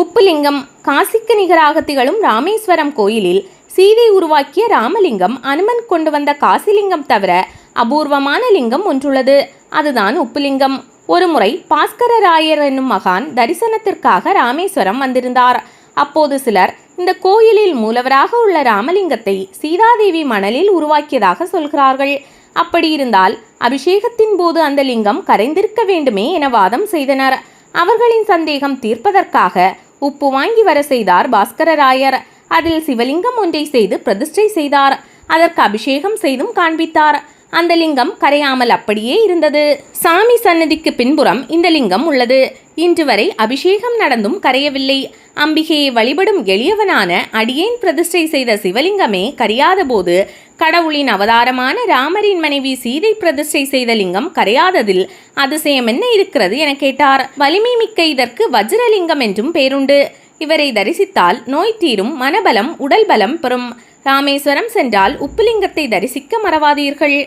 உப்புலிங்கம் காசிக்கு நிகராக திகழும் ராமேஸ்வரம் கோயிலில் சீதை உருவாக்கிய ராமலிங்கம் அனுமன் கொண்டு வந்த காசிலிங்கம் தவிர அபூர்வமான லிங்கம் ஒன்றுள்ளது. அதுதான் உப்புலிங்கம். ஒருமுறை பாஸ்கரராயர் என்னும் மகான் தரிசனத்திற்காக ராமேஸ்வரம் வந்திருந்தார். அப்போது சிலர் இந்த கோயிலில் மூலவராக உள்ள ராமலிங்கத்தை சீதாதேவி மணலில் உருவாக்கியதாக சொல்கிறார்கள். அப்படி இருந்தால் அபிஷேகத்தின் போது அந்த லிங்கம் கரைந்திருக்க வேண்டுமே என வாதம் செய்தனர். அவர்களின் சந்தேகம் தீர்ப்பதற்காக உப்பு வாங்கி வர செய்தார் பாஸ்கரராயர். அதில் சிவலிங்கம் ஒன்றை செய்து பிரதிஷ்டை செய்தார். அதற்கு அபிஷேகம் செய்தும் காண்பித்தார். அந்த லிங்கம் கரையாமல் அப்படியே இருந்தது. சாமி சன்னதிக்கு பின்புறம் இந்த லிங்கம் உள்ளது. இன்று வரை அபிஷேகம் நடந்தும் கரையவில்லை. அம்பிகையை வழிபடும் எளியவனான அடியேன் பிரதிஷ்டை செய்த சிவலிங்கமே கரையாத போது கடவுளின் அவதாரமான ராமரின் மனைவி சீதை பிரதிஷ்டை செய்த லிங்கம் கரையாததில் அதிசயம் என்ன இருக்கிறது என கேட்டார். வலிமை மிக்க இதற்கு வஜ்ரலிங்கம் என்றும் பேருண்டு. இவரை தரிசித்தால் நோய் தீரும் மனபலம் உடல் பலம் பெறும். ராமேஸ்வரம் சென்றால் உப்புலிங்கத்தை தரிசிக்க மறவாதீர்கள்.